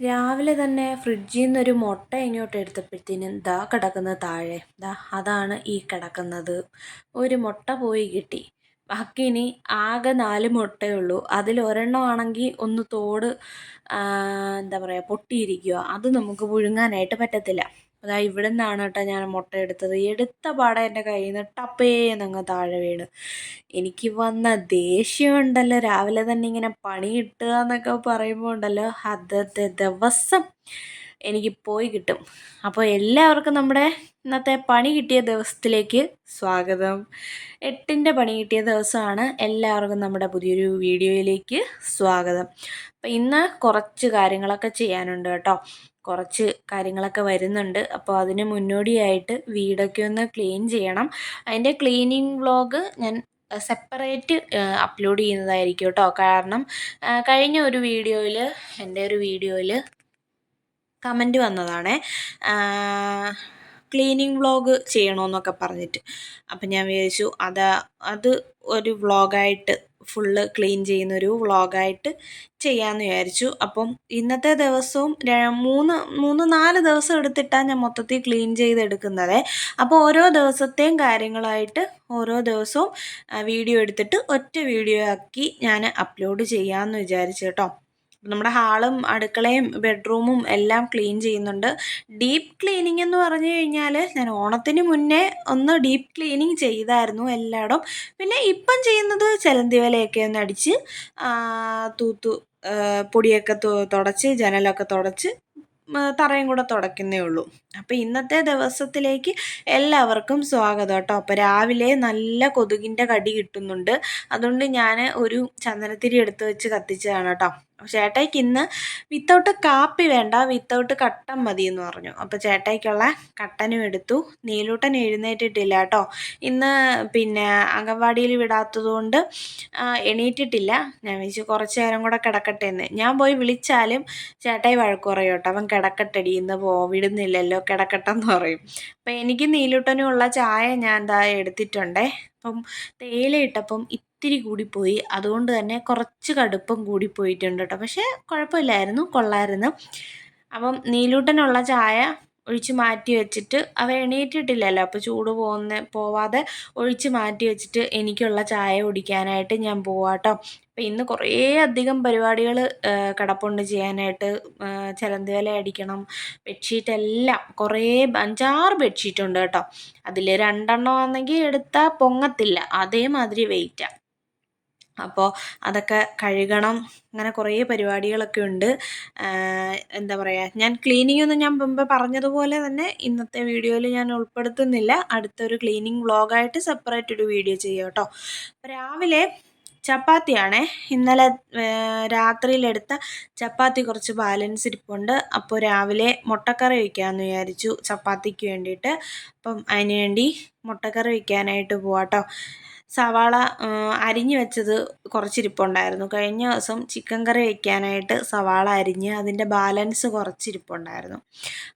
രാവിലെ തന്നെ ഫ്രിഡ്ജിൽ നിന്നൊരു മുട്ട ഇങ്ങോട്ട് എടുത്തപ്പോഴത്തേനും ദാ കിടക്കുന്നത് താഴെ. ദാ അതാണ് ഈ കിടക്കുന്നത്. ഒരു മുട്ട പോയി കിട്ടി. ബാക്കി ഇനി ആകെ നാല് മുട്ടയുള്ളൂ അതിൽ ഒരെണ്ണമാണെങ്കിൽ ഒന്ന് തോട് എന്താ പറയുക പൊട്ടിയിരിക്കുക. അത് നമുക്ക് പുഴുങ്ങാനായിട്ട് പറ്റത്തില്ല. അതാ ഇവിടെ നിന്നാണ് കേട്ടോ ഞാൻ മുട്ട എടുത്തത്. എടുത്ത പാടെ എന്റെ കയ്യിൽ നിന്ന് ടപ്പേ എന്നങ്ങ് താഴെ വീണ്. എനിക്ക് വന്ന ദേഷ്യമുണ്ടല്ലോ രാവിലെ തന്നെ ഇങ്ങനെ പണി കിട്ടുക എന്നൊക്കെ പറയുമ്പോൾ ഉണ്ടല്ലോ. അതത്തെ ദിവസം എനിക്ക് പോയി കിട്ടും. അപ്പോൾ എല്ലാവർക്കും നമ്മുടെ ഇന്നത്തെ പണി കിട്ടിയ ദിവസത്തിലേക്ക് സ്വാഗതം. എട്ടിന്റെ പണി കിട്ടിയ ദിവസമാണ് എല്ലാവർക്കും നമ്മുടെ പുതിയൊരു വീഡിയോയിലേക്ക് സ്വാഗതം. അപ്പോൾ ഇന്ന് കുറച്ച് കാര്യങ്ങളൊക്കെ ചെയ്യാനുണ്ട് കേട്ടോ. കുറച്ച് കാര്യങ്ങളൊക്കെ വരുന്നുണ്ട്. അപ്പോൾ അതിന് മുന്നോടിയായിട്ട് വീടൊക്കെ ഒന്ന് ക്ലീൻ ചെയ്യണം. അതിന്റെ ക്ലീനിങ് വ്ളോഗ് ഞാൻ സെപ്പറേറ്റ് അപ്ലോഡ് ചെയ്യുന്നതായിരിക്കും കേട്ടോ. കാരണം കഴിഞ്ഞ ഒരു വീഡിയോയിൽ എന്റെ ഒരു വീഡിയോയിൽ കമന്റ് വന്നതാണ്. ക്ലീനിങ് വ്ളോഗ് ചെയ്യണമെന്നൊക്കെ പറഞ്ഞിട്ട്. അപ്പം ഞാൻ വിചാരിച്ചു അത് അത് ഒരു വ്ളോഗായിട്ട് ഫുള്ള് ക്ലീൻ ചെയ്യുന്നൊരു വ്ളോഗായിട്ട് ചെയ്യാമെന്ന് വിചാരിച്ചു. അപ്പം ഇന്നത്തെ ദിവസവും മൂന്ന് മൂന്ന് നാല് ദിവസം എടുത്തിട്ടാണ് ഞാൻ മൊത്തത്തിൽ ക്ലീൻ ചെയ്തെടുക്കുന്നത്. അപ്പോൾ ഓരോ ദിവസത്തെയും കാര്യങ്ങളായിട്ട് ഓരോ ദിവസവും വീഡിയോ എടുത്തിട്ട് ഒറ്റ വീഡിയോ ആക്കി ഞാൻ അപ്ലോഡ് ചെയ്യാമെന്ന് വിചാരിച്ചു കേട്ടോ. നമ്മുടെ ഹാളും അടുക്കളയും ബെഡ്റൂമും എല്ലാം ക്ലീൻ ചെയ്യുന്നുണ്ട്. ഡീപ്പ് ക്ലീനിങ് എന്ന് പറഞ്ഞു കഴിഞ്ഞാൽ ഞാൻ ഓണത്തിന് മുന്നേ ഒന്ന് ഡീപ്പ് ക്ലീനിങ് ചെയ്തായിരുന്നു എല്ലായിടും പിന്നെ ഇപ്പം ചെയ്യുന്നത് ചെലന്തി വലയൊക്കെ ഒന്ന് അടിച്ച് തൂത്തു പൊടിയൊക്കെ തുടച്ച് ജനലൊക്കെ തുടച്ച് തറയും കൂടെ തുടയ്ക്കുന്നേ ഉള്ളൂ. അപ്പോൾ ഇന്നത്തെ ദിവസത്തിലേക്ക് എല്ലാവർക്കും സ്വാഗതം കേട്ടോ. അപ്പോൾ രാവിലെ നല്ല കൊതുകിന്റെ കടി കിട്ടുന്നുണ്ട്. അതുകൊണ്ട് ഞാൻ ഒരു ചന്ദനത്തിരി എടുത്ത് വെച്ച് കത്തിച്ചതാണ് കേട്ടോ. ചേട്ടായിക്ക് ഇന്ന് വിത്തൗട്ട് കാപ്പി വേണ്ട വിത്തൗട്ട് കട്ടൻ മതി എന്ന് പറഞ്ഞു. അപ്പോൾ ചേട്ടായിക്കുള്ള കട്ടനും എടുത്തു. നീലൂട്ടൻ എഴുന്നേറ്റിട്ടില്ല കേട്ടോ. ഇന്ന് പിന്നെ അംഗൻവാടിയിൽ വിടാത്തതുകൊണ്ട് എണീറ്റിട്ടില്ല. ഞാൻ വെച്ച് കുറച്ച് നേരം കൂടെ കിടക്കട്ടെ എന്ന് ഞാൻ പോയി വിളിച്ചാലും ചേട്ടായി വഴക്ക് പറയും കേട്ടോ. അവൻ കിടക്കട്ടടി ഇന്ന് പോ വിടുന്നില്ലല്ലോ കിടക്കട്ടെന്ന് പറയും. അപ്പം എനിക്ക് നീലൂട്ടനും ഉള്ള ചായ ഞാൻ എന്താ എടുത്തിട്ടുണ്ടേ. അപ്പം തേയില ഇട്ടപ്പം ഇത്തിരി കൂടിപ്പോയി. അതുകൊണ്ട് തന്നെ കുറച്ച് കടുപ്പം കൂടിപ്പോയിട്ടുണ്ട് കേട്ടോ. പക്ഷേ കുഴപ്പമില്ലായിരുന്നു കൊള്ളായിരുന്നു. അപ്പം നീലൂട്ടനുള്ള ചായ ഒഴിച്ച് മാറ്റി വെച്ചിട്ട് അവ എണീറ്റിട്ടില്ലല്ലോ. അപ്പോൾ ചൂട് പോകുന്ന പോവാതെ ഒഴിച്ച് മാറ്റി വെച്ചിട്ട് എനിക്കുള്ള ചായ കുടിക്കാനായിട്ട് ഞാൻ പോവാട്ടോ അപ്പം ഇന്ന് കുറേ അധികം പരിപാടികൾ കിടപ്പുണ്ട് ചെയ്യാനായിട്ട്. ചിലന്തി വില അടിക്കണം ബെഡ്ഷീറ്റ് എല്ലാം കുറേ അഞ്ചാറ് ബെഡ്ഷീറ്റ് ഉണ്ട് കേട്ടോ. അതിൽ രണ്ടെണ്ണം ആണെങ്കിൽ എടുത്താൽ പൊങ്ങത്തില്ല. അതേമാതിരി വെയിറ്റാണ് അപ്പോൾ അതൊക്കെ കഴുകണം. അങ്ങനെ കുറേ പരിപാടികളൊക്കെ ഉണ്ട്. എന്താ പറയുക ഞാൻ ക്ലീനിങ് ഒന്നും ഞാൻ മുമ്പ് പറഞ്ഞതുപോലെ തന്നെ ഇന്നത്തെ വീഡിയോയിൽ ഞാൻ ഉൾപ്പെടുത്തുന്നില്ല. അടുത്തൊരു ക്ലീനിങ് വ്ളോഗായിട്ട് സെപ്പറേറ്റ് ഒരു വീഡിയോ ചെയ്യാം കേട്ടോ. രാവിലെ ചപ്പാത്തിയാണേ. ഇന്നലെ രാത്രിയിലെടുത്ത ചപ്പാത്തി കുറച്ച് ബാലൻസ് ഇരിപ്പുണ്ട്. അപ്പോൾ രാവിലെ മുട്ടക്കറി വയ്ക്കാമെന്ന് വിചാരിച്ചു ചപ്പാത്തിക്ക് വേണ്ടിയിട്ട്. അപ്പം അതിന് വേണ്ടി മുട്ടക്കറി വയ്ക്കാനായിട്ട് പോവാട്ടോ സവാള അരിഞ്ഞ് വെച്ചത് കുറച്ചിരിപ്പുണ്ടായിരുന്നു. കഴിഞ്ഞ ദിവസം ചിക്കൻ കറി വയ്ക്കാനായിട്ട് സവാള അരിഞ്ഞ് അതിന്റെ ബാലൻസ് കുറച്ചിരിപ്പുണ്ടായിരുന്നു.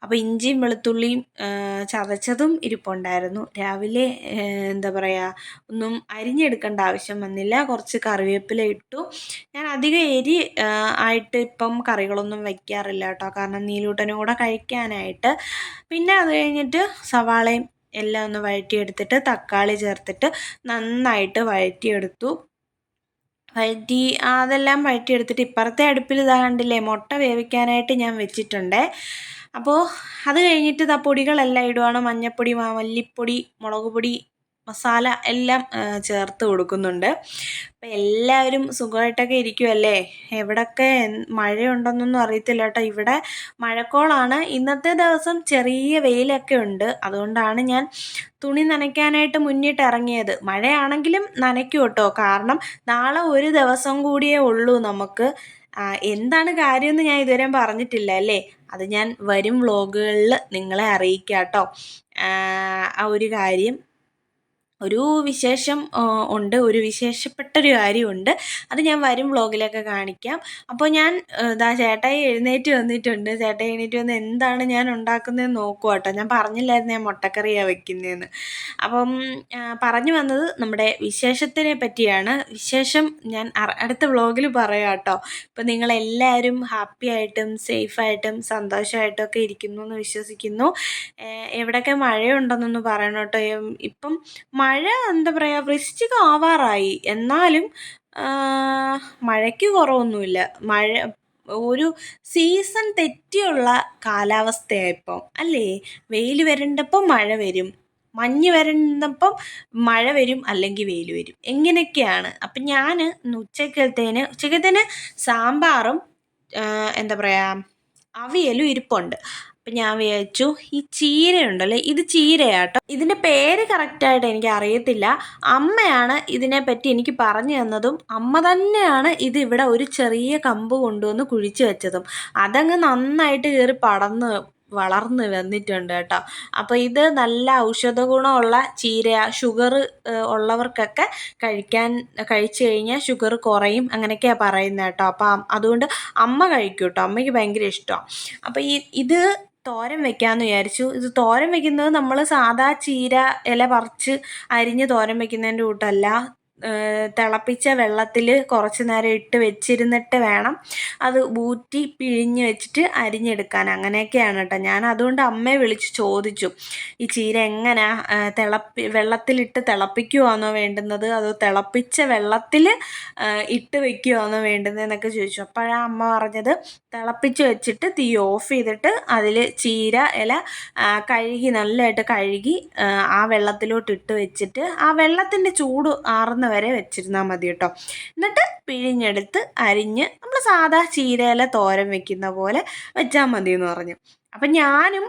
അപ്പോൾ ഇഞ്ചിയും വെളുത്തുള്ളിയും ചതച്ചതും ഇരിപ്പുണ്ടായിരുന്നു. രാവിലെ എന്താ പറയുക ഒന്നും അരിഞ്ഞെടുക്കേണ്ട ആവശ്യം വന്നില്ല. കുറച്ച് കറിവേപ്പില ഇട്ടു. ഞാൻ അധികം എരി ആയിട്ട് ഇപ്പം കറികളൊന്നും വയ്ക്കാറില്ല കേട്ടോ. കാരണം നീലൂട്ടനും കൂടെ കഴിക്കാനായിട്ട്. പിന്നെ അത് കഴിഞ്ഞിട്ട് സവാളയും എല്ലാം ഒന്ന് വഴറ്റിയെടുത്തിട്ട് തക്കാളി ചേർത്തിട്ട് നന്നായിട്ട് വഴറ്റിയെടുത്തു. വഴറ്റി അതെല്ലാം വഴറ്റിയെടുത്തിട്ട് ഇപ്പുറത്തെ അടുപ്പിൽ ഇതാ കണ്ടില്ലേ മുട്ട വേവിക്കാനായിട്ട് ഞാൻ വെച്ചിട്ടുണ്ട്. അപ്പോൾ അത് കഴിഞ്ഞിട്ട് ഇതാ പൊടികളെല്ലാം ഇടുവാണ്. മഞ്ഞൾപ്പൊടി മല്ലിപ്പൊടി മുളക് പൊടി മസാല എല്ലാം ചേർത്ത് കൊടുക്കുന്നുണ്ട്. അപ്പം എല്ലാവരും സുഖമായിട്ടൊക്കെ ഇരിക്കുമല്ലേ എവിടൊക്കെ മഴയുണ്ടെന്നൊന്നും അറിയത്തില്ല കേട്ടോ. ഇവിടെ മഴക്കോളാണ്. ഇന്നത്തെ ദിവസം ചെറിയ വെയിലൊക്കെ ഉണ്ട്. അതുകൊണ്ടാണ് ഞാൻ തുണി നനയ്ക്കാനായിട്ട് മുന്നിട്ട് ഇറങ്ങിയത്. മഴയാണെങ്കിലും നനയ്ക്കും കേട്ടോ. കാരണം നാളെ ഒരു ദിവസം കൂടിയേ ഉള്ളൂ നമുക്ക്. എന്താണ് കാര്യമെന്ന് ഞാൻ ഇതുവരെ പറഞ്ഞിട്ടില്ല അല്ലേ? അത് ഞാൻ വരും വ്ളോഗുകളിൽ നിങ്ങളെ അറിയിക്കാം കേട്ടോ. ആ ഒരു കാര്യം. ഒരു വിശേഷം ഉണ്ട്. ഒരു വിശേഷപ്പെട്ടൊരു കാര്യമുണ്ട്. അത് ഞാൻ വരും വ്ളോഗിലൊക്കെ കാണിക്കാം. അപ്പോൾ ഞാൻ ഇതാ ചേട്ടായി എഴുന്നേറ്റ് വന്നിട്ടുണ്ട്. ചേട്ടായി എഴുന്നേറ്റ് വന്ന് എന്താണ് ഞാൻ ഉണ്ടാക്കുന്നതെന്ന് നോക്കുക കേട്ടോ. ഞാൻ പറഞ്ഞില്ലായിരുന്നു ഞാൻ മുട്ടക്കറിയാണ് വെക്കുന്നതെന്ന് അപ്പം പറഞ്ഞു വന്നത് നമ്മുടെ വിശേഷത്തിനെ പറ്റിയാണ്. വിശേഷം ഞാൻ അടുത്ത വ്ളോഗിൽ പറയാം കേട്ടോ. ഇപ്പം നിങ്ങളെല്ലാവരും ഹാപ്പി ആയിട്ടും സേഫായിട്ടും സന്തോഷമായിട്ടും ഒക്കെ ഇരിക്കുന്നു എന്ന് വിശ്വസിക്കുന്നു. എവിടെയൊക്കെ മഴയുണ്ടെന്നൊന്ന് പറയണം കേട്ടോ. ഇപ്പം എന്താ പറയുക വൃശ്ചികം ആവാറായി. എന്നാലും മഴയ്ക്ക് കുറവൊന്നുമില്ല. മഴ ഒരു സീസൺ തെറ്റിയുള്ള കാലാവസ്ഥയാണ് ഇപ്പം. അല്ലേ? വെയിൽ വരേണ്ടപ്പം മഴ വരും. മഞ്ഞ് വരേണ്ടപ്പം മഴ വരും അല്ലെങ്കിൽ വെയിൽ വരും. എങ്ങനെയൊക്കെയാണ്? അപ്പം ഞാൻ ഉച്ചക്കത്തേന് ഉച്ചക്കത്തേന് സാമ്പാറും എന്താ പറയുക അവിയലും ഇരിപ്പുണ്ട്. അപ്പം ഞാൻ വിചാരിച്ചു ഈ ചീരയുണ്ടല്ലോ? ഇത് ചീരയാട്ടോ. ഇതിന്റെ പേര് കറക്റ്റായിട്ട് എനിക്ക് അറിയത്തില്ല അമ്മയാണ് ഇതിനെപ്പറ്റി എനിക്ക് പറഞ്ഞു തന്നതും അമ്മ തന്നെയാണ് ഇത് ഇവിടെ ഒരു ചെറിയ കമ്പ് കൊണ്ടുവന്ന് കുഴിച്ചു വെച്ചതും. അതങ്ങ് നന്നായിട്ട് കയറി പടന്ന് വളർന്ന് വന്നിട്ടുണ്ട് കേട്ടോ. അപ്പോൾ ഇത് നല്ല ഔഷധ ഗുണമുള്ള ചീര ഷുഗർ ഉള്ളവർക്കൊക്കെ കഴിക്കാൻ കഴിച്ചു കഴിഞ്ഞാൽ ഷുഗർ കുറയും അങ്ങനെയൊക്കെയാണ് പറയുന്നത് കേട്ടോ. അപ്പം അതുകൊണ്ട് അമ്മ കഴിക്കും കേട്ടോ. അമ്മയ്ക്ക് ഭയങ്കര ഇഷ്ടമാണ്. അപ്പോൾ ഈ ഇത് തോരൻ വെക്കാമെന്ന് വിചാരിച്ചു. ഇത് തോരൻ വെക്കുന്നത് നമ്മൾ സാദാ ചീര ഇല പറിച്ച് അരിഞ്ഞ് തോരൻ വെക്കുന്നതിന്റെ കൂട്ടല്ല. തിളപ്പിച്ച വെള്ളത്തിൽ കുറച്ച് നേരം ഇട്ട് വെച്ചിരുന്നിട്ട് വേണം അത് ഊറ്റി പിഴിഞ്ഞ് വെച്ചിട്ട് അരിഞ്ഞെടുക്കാൻ. അങ്ങനെയൊക്കെയാണ് കേട്ടോ ഞാൻ അതുകൊണ്ട് അമ്മയെ വിളിച്ച് ചോദിച്ചു. ഈ ചീര എങ്ങനെ? തിളപ്പി വെള്ളത്തിലിട്ട് തിളപ്പിക്കുവാണോ വേണ്ടുന്നത്? അതോ തിളപ്പിച്ച വെള്ളത്തിൽ ഇട്ട് വെക്കുവാണോ വേണ്ടുന്നത് എന്നൊക്കെ ചോദിച്ചു. അപ്പോഴാണ് അമ്മ പറഞ്ഞത് തിളപ്പിച്ച് വെച്ചിട്ട് തീ ഓഫ് ചെയ്തിട്ട് അതിൽ ചീര ഇല കഴുകി നല്ലതായിട്ട് കഴുകി ആ, വെള്ളത്തിലോട്ട് ഇട്ട് വെച്ചിട്ട് ആ വെള്ളത്തിന്റെ ചൂട് ആറുന്ന വരെ വെച്ചിരുന്നാൽ മതി കേട്ടോ. എന്നിട്ട് പിഴിഞ്ഞെടുത്ത് അരിഞ്ഞ് നമ്മൾ സാധാ ചീരയില തോരൻ വെക്കുന്ന പോലെ വെച്ചാൽ മതി എന്ന് പറഞ്ഞു. അപ്പം ഞാനും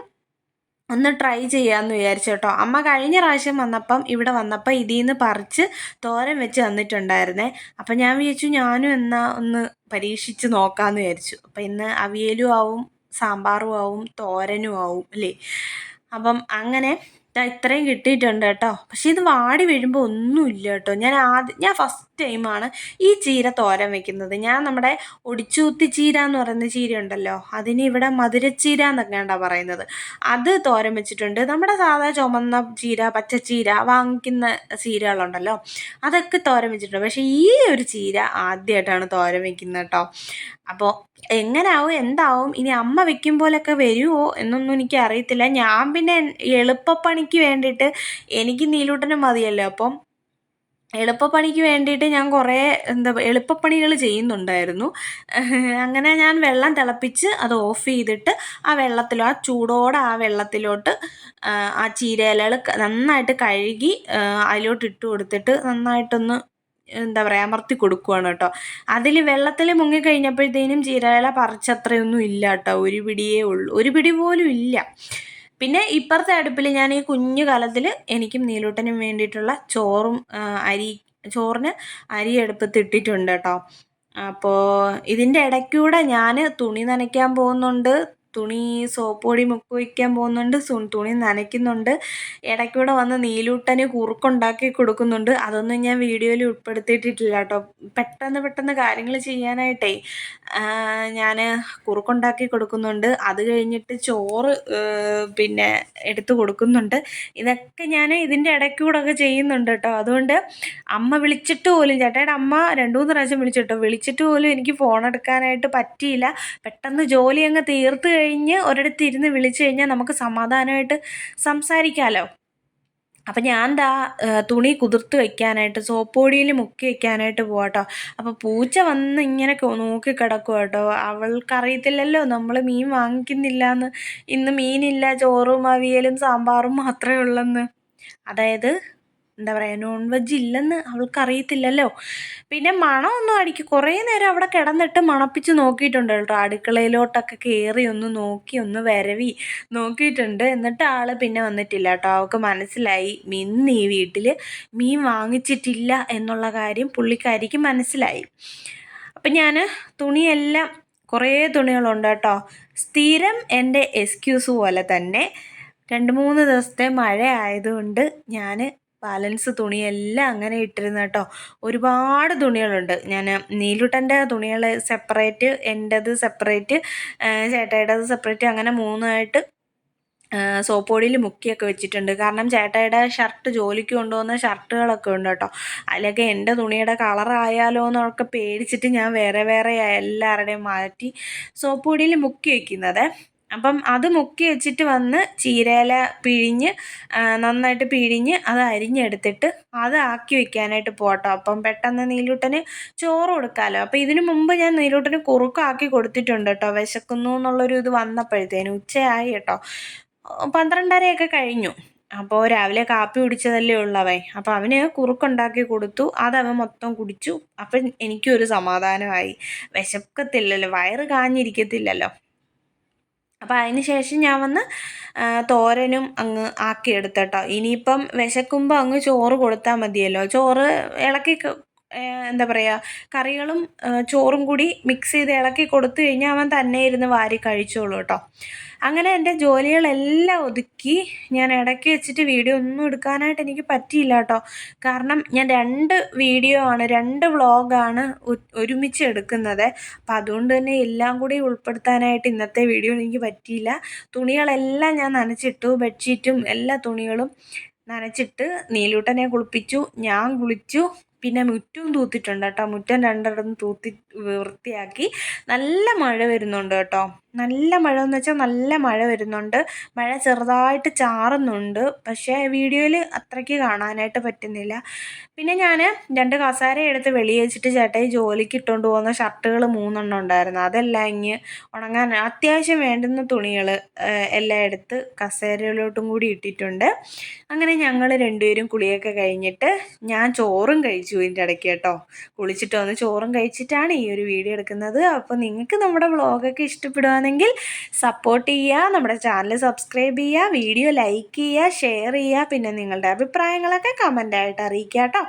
ഒന്ന് ട്രൈ ചെയ്യാമെന്ന് വിചാരിച്ചു കേട്ടോ. അമ്മ കഴിഞ്ഞ പ്രാവശ്യം വന്നപ്പം ഇവിടെ വന്നപ്പോൾ ഇതിൽ നിന്ന് പറിച്ച് തോരൻ വെച്ച് തന്നിട്ടുണ്ടായിരുന്നേ. അപ്പം ഞാൻ വിചാരിച്ചു ഞാനും എന്നാ ഒന്ന് പരീക്ഷിച്ച് നോക്കാമെന്ന് വിചാരിച്ചു. അപ്പം ഇന്ന് അവിയലും ആവും സാമ്പാറും ആവും തോരനും ആവും അല്ലേ? അപ്പം അങ്ങനെ ദാ ഇത്രയും കിട്ടിയിട്ടുണ്ട് കേട്ടോ. പക്ഷേ ഇത് വാടി വീഴുമ്പോൾ ഒന്നുമില്ല കേട്ടോ. ഞാൻ ആദ്യം ഞാൻ ഫസ്റ്റ് ടൈമാണ് ഈ ചീര തോരൻ വെക്കുന്നത്. ഞാൻ നമ്മുടെ ഒടിച്ചൂത്തി ചീര എന്ന് പറയുന്ന ചീര ഉണ്ടല്ലോ. അതിന് ഇവിടെ മധുരച്ചീര എന്നൊക്കെയാണ്ടാ പറയുന്നത്. അത് തോരൻ വെച്ചിട്ടുണ്ട്. നമ്മുടെ സാധാ ചുമന്ന ചീര പച്ചച്ചീര വാങ്ങിക്കുന്ന ചീരകളുണ്ടല്ലോ. അതൊക്കെ തോരൻ വെച്ചിട്ടുണ്ട്. പക്ഷേ ഈ ഒരു ചീര ആദ്യമായിട്ടാണ് തോരൻ വെക്കുന്നത് കേട്ടോ. അപ്പോൾ എങ്ങനാവും എന്താവും ഇനി അമ്മ വെക്കും പോലൊക്കെ വരുമോ എന്നൊന്നും എനിക്ക് അറിയത്തില്ല. ഞാൻ പിന്നെ എളുപ്പപ്പണിക്ക് വേണ്ടിയിട്ട് എനിക്ക് നീലൂട്ടനും മതിയല്ലോ. അപ്പം എളുപ്പപ്പണിക്ക് വേണ്ടിയിട്ട് ഞാൻ കുറേ എന്താ എളുപ്പപ്പണികൾ ചെയ്യുന്നുണ്ടായിരുന്നു. അങ്ങനെ ഞാൻ വെള്ളം തിളപ്പിച്ച് അത് ഓഫ് ചെയ്തിട്ട് ആ വെള്ളത്തിലോ ആ ചൂടോടെ ആ വെള്ളത്തിലോട്ട് ആ, ചീരയിലകൾ നന്നായിട്ട് കഴുകി അതിലോട്ട് ഇട്ട് കൊടുത്തിട്ട് നന്നായിട്ടൊന്ന് എന്താ പറയുക അമർത്തി കൊടുക്കുവാണ് കേട്ടോ. അതിൽ വെള്ളത്തിൽ മുങ്ങിക്കഴിഞ്ഞപ്പോഴത്തേനും ചീരയില പറിച്ചത്രയൊന്നും ഇല്ല കേട്ടോ. ഒരു പിടിയേ ഉള്ളൂ. ഒരു പിടി പോലും ഇല്ല. പിന്നെ ഇപ്പുറത്തെ അടുപ്പിൽ ഞാൻ ഈ കുഞ്ഞു കാലത്തിൽ എനിക്കും നീലൂട്ടനും വേണ്ടിയിട്ടുള്ള ചോറും അരി ചോറിന് അരി അടുപ്പത്ത് ഇട്ടിട്ടുണ്ട് കേട്ടോ. അപ്പോൾ ഇതിന്റെ ഇടയ്ക്കൂടെ ഞാൻ തുണി നനയ്ക്കാൻ പോകുന്നുണ്ട്. തുണി സോപ്പ് പൊടി മുക്ക് വയ്ക്കാൻ പോകുന്നുണ്ട്. തുണി നനയ്ക്കുന്നുണ്ട്. ഇടയ്ക്കൂടെ വന്ന് നീലൂട്ടന് കുറുക്കുണ്ടാക്കി കൊടുക്കുന്നുണ്ട്. അതൊന്നും ഞാൻ വീഡിയോയിൽ ഉൾപ്പെടുത്തിയിട്ടില്ല കേട്ടോ. പെട്ടെന്ന് പെട്ടെന്ന് കാര്യങ്ങൾ ചെയ്യാനായിട്ടേ ഞാൻ കുറുക്കുണ്ടാക്കി കൊടുക്കുന്നുണ്ട്. അത് കഴിഞ്ഞിട്ട് ചോറ് പിന്നെ എടുത്തു കൊടുക്കുന്നുണ്ട്. ഇതൊക്കെ ഞാൻ ഇതിന്റെ ഇടയ്ക്കൂടെ ഒക്കെ ചെയ്യുന്നുണ്ട് കേട്ടോ. അതുകൊണ്ട് അമ്മ വിളിച്ചിട്ട് പോലും ചേട്ടയുടെ അമ്മ രണ്ടു മൂന്ന് പ്രാവശ്യം വിളിച്ചിട്ടോ വിളിച്ചിട്ട് പോലും എനിക്ക് ഫോൺ എടുക്കാനായിട്ട് പറ്റിയില്ല. പെട്ടെന്ന് ജോലി അങ്ങ് തീർത്ത് കഴിഞ്ഞ് ഒരിടത്ത് ഇരുന്ന് വിളിച്ചു കഴിഞ്ഞാൽ നമുക്ക് സമാധാനമായിട്ട് സംസാരിക്കാമല്ലോ അപ്പം ഞാൻ ദാ തുണി കുതിർത്ത് വെക്കാനായിട്ട് സോപ്പൊടിയിൽ മുക്കി വെക്കാനായിട്ട് പോവാട്ടോ. അപ്പോൾ പൂച്ച വന്ന് ഇങ്ങനെ നോക്കി കിടക്കും കേട്ടോ അവൾക്കറിയത്തില്ലല്ലോ നമ്മൾ മീൻ വാങ്ങിക്കുന്നില്ല എന്ന് ഇന്ന് മീനില്ല ചോറും അവിയലും സാമ്പാറും മാത്രമേ ഉള്ളെന്ന്. അതായത് എന്താ പറയുക നോൺ വെജ് ഇല്ലെന്ന് അവൾക്കറിയത്തില്ലല്ലോ. പിന്നെ മണമൊന്നും അടിക്കും കുറേ നേരം അവിടെ കിടന്നിട്ട് മണപ്പിച്ച് നോക്കിയിട്ടുണ്ട് കേട്ടോ. അടുക്കളയിലോട്ടൊക്കെ കയറി ഒന്ന് നോക്കി ഒന്ന് വരവി നോക്കിയിട്ടുണ്ട്. എന്നിട്ട് ആൾ പിന്നെ വന്നിട്ടില്ല കേട്ടോ. അവൾക്ക് മനസ്സിലായി ഇന്ന് ഈ വീട്ടിൽ മീൻ വാങ്ങിച്ചിട്ടില്ല എന്നുള്ള കാര്യം പുള്ളിക്കാരിക്ക് മനസ്സിലായി. അപ്പം ഞാൻ തുണിയെല്ലാം കുറേ തുണികളുണ്ട് കേട്ടോ. സ്ഥിരം എന്റെ എക്സ്ക്യൂസ് പോലെ തന്നെ രണ്ട് മൂന്ന് ദിവസത്തെ മഴ ആയതുകൊണ്ട് ഞാൻ ബാലൻസ് തുണിയെല്ലാം അങ്ങനെ ഇട്ടിരുന്നു കേട്ടോ. ഒരുപാട് തുണികളുണ്ട്. ഞാൻ നീലുട്ടന്റെ തുണികൾ സെപ്പറേറ്റ് എന്റെത് സെപ്പറേറ്റ് ചേട്ടായിടത് സെപ്പറേറ്റ് അങ്ങനെ മൂന്നായിട്ട് സോപ്പ് പൊടിയിൽ മുക്കിയൊക്കെ വെച്ചിട്ടുണ്ട്. കാരണം ചേട്ടായിയുടെ ഷർട്ട് ജോലിക്ക് കൊണ്ടുപോകുന്ന ഷർട്ടുകളൊക്കെ ഉണ്ട് കേട്ടോ. അതിലൊക്കെ എന്റെ തുണിയുടെ കളറായാലോ എന്നൊക്കെ പേടിച്ചിട്ട് ഞാൻ വേറെ വേറെ എല്ലാവരുടെയും മാറ്റി സോപ്പ് പൊടിയിൽ മുക്കി വയ്ക്കുന്നത് അപ്പം അത് മുക്കി വെച്ചിട്ട് വന്ന് ചീരയില പിഴിഞ്ഞ് നന്നായിട്ട് പിഴിഞ്ഞ് അത് അരിഞ്ഞെടുത്തിട്ട് അത് ആക്കി വെക്കാനായിട്ട് പോട്ടോ. അപ്പം പെട്ടെന്ന് നീലൂട്ടന് ചോറ് കൊടുക്കാമല്ലോ അപ്പം ഇതിനു മുമ്പ് ഞാൻ നീലൂട്ടന് കുറുക്കാക്കി കൊടുത്തിട്ടുണ്ട് കേട്ടോ. വിശക്കുന്നു എന്നുള്ളൊരു ഇത് വന്നപ്പോഴത്തേനും ഉച്ചയായി കേട്ടോ. പന്ത്രണ്ടരയൊക്കെ കഴിഞ്ഞു. അപ്പോൾ രാവിലെ കാപ്പി കുടിച്ചതല്ലേ ഉള്ളവേ. അപ്പോൾ അവന് കുറുക്കുണ്ടാക്കി കൊടുത്തു. അതവൻ മൊത്തം കുടിച്ചു. അപ്പം എനിക്കൊരു സമാധാനമായി. വിശക്കത്തില്ലല്ലോ. വയറ് കാഞ്ഞിരിക്കത്തില്ലല്ലോ. അപ്പോൾ അതിന് ശേഷം ഞാൻ വന്ന് തോരനും അങ്ങ് ആക്കിയെടുത്തു കേട്ടോ ഇനിയിപ്പം വിശക്കുമ്പോൾ അങ്ങ് ചോറ് കൊടുത്താൽ മതിയല്ലോ. ചോറ് ഇളക്കി എന്താ പറയുക കറികളും ചോറും കൂടി മിക്സ് ചെയ്ത് ഇളക്കി കൊടുത്തു കഴിഞ്ഞാൽ അവൻ തന്നെ ഇരുന്ന് വാരി കഴിച്ചോളൂ കേട്ടോ അങ്ങനെ എന്റെ ജോലികളെല്ലാം ഒതുക്കി ഞാൻ ഇടയ്ക്ക് വെച്ചിട്ട് വീഡിയോ ഒന്നും എടുക്കാനായിട്ട് എനിക്ക് പറ്റിയില്ല കേട്ടോ കാരണം ഞാൻ രണ്ട് വീഡിയോ ആണ് രണ്ട് വ്ളോഗാണ് ഒരുമിച്ച് എടുക്കുന്നത്. അപ്പം അതുകൊണ്ട് തന്നെ എല്ലാം കൂടി ഉൾപ്പെടുത്താനായിട്ട് ഇന്നത്തെ വീഡിയോ എനിക്ക് പറ്റിയില്ല. തുണികളെല്ലാം ഞാൻ നനച്ചിട്ടു ബെഡ്ഷീറ്റും എല്ലാ തുണികളും നനച്ചിട്ട് നീലൂട്ടനെ കുളിപ്പിച്ചു ഞാൻ കുളിച്ചു പിന്നെ മുറ്റും തൂത്തിട്ടുണ്ട് കേട്ടോ. മുറ്റം രണ്ടിടത്തും തൂത്തി വൃത്തിയാക്കി നല്ല മഴ വരുന്നുണ്ട് കേട്ടോ. നല്ല മഴ എന്ന് വെച്ചാൽ നല്ല മഴ വരുന്നുണ്ട്. മഴ ചെറുതായിട്ട് ചാറുന്നുണ്ട്. പക്ഷേ വീഡിയോയിൽ അത്രയ്ക്ക് കാണാനായിട്ട് പറ്റുന്നില്ല. പിന്നെ ഞാൻ രണ്ട് കസാര എടുത്ത് വെളിയിൽ വെച്ചിട്ട് ചേട്ടായി ജോലിക്ക് ഇട്ടുകൊണ്ട് പോകുന്ന ഷർട്ടുകൾ മൂന്നെണ്ണം ഉണ്ടായിരുന്നു. അതെല്ലാം ഇങ്ങ് ഉണങ്ങാൻ അത്യാവശ്യം വേണ്ടുന്ന തുണികൾ എല്ലാം എടുത്ത് കസേരയിലോട്ടും കൂടി ഇട്ടിട്ടുണ്ട്. അങ്ങനെ ഞങ്ങൾ രണ്ടുപേരും കുളിയൊക്കെ കഴിഞ്ഞിട്ട് ഞാൻ ചോറും കഴിച്ചു ഇതിന്റെ ഇടയ്ക്ക് കേട്ടോ. കുളിച്ചിട്ട് വന്ന് ചോറും കഴിച്ചിട്ടാണ് ഈ ഒരു വീഡിയോ എടുക്കുന്നത്. അപ്പോൾ നിങ്ങൾക്ക് നമ്മുടെ വ്ളോഗൊക്കെ ഇഷ്ടപ്പെടുകയാണെങ്കിൽ സപ്പോർട്ട് ചെയ്യുക നമ്മുടെ ചാനൽ സബ്സ്ക്രൈബ് ചെയ്യുക വീഡിയോ ലൈക്ക് ചെയ്യുക ഷെയർ ചെയ്യുക പിന്നെ നിങ്ങളുടെ അഭിപ്രായങ്ങളൊക്കെ കമന്റായിട്ട് അറിയിക്കുക കേട്ടോ.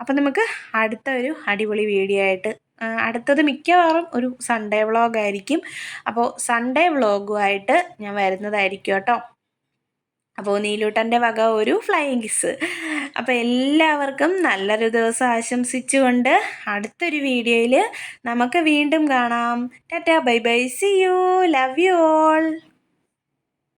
അപ്പോൾ നമുക്ക് അടുത്ത ഒരു അടിപൊളി വീഡിയോ ആയിട്ട് അടുത്തത് മിക്കവാറും ഒരു സൺഡേ വ്ളോഗായിരിക്കും അപ്പോൾ സൺഡേ വ്ളോഗുമായിട്ട് ഞാൻ വരുന്നതായിരിക്കും കേട്ടോ. അപ്പോൾ നീലൂട്ടന്റെ വക ഒരു ഫ്ലൈയിങ് കിസ് അപ്പോൾ എല്ലാവർക്കും നല്ലൊരു ദിവസം ആശംസിച്ചുകൊണ്ട് അടുത്തൊരു വീഡിയോയിൽ നമുക്ക് വീണ്ടും കാണാം. Tata bye bye. See you love you all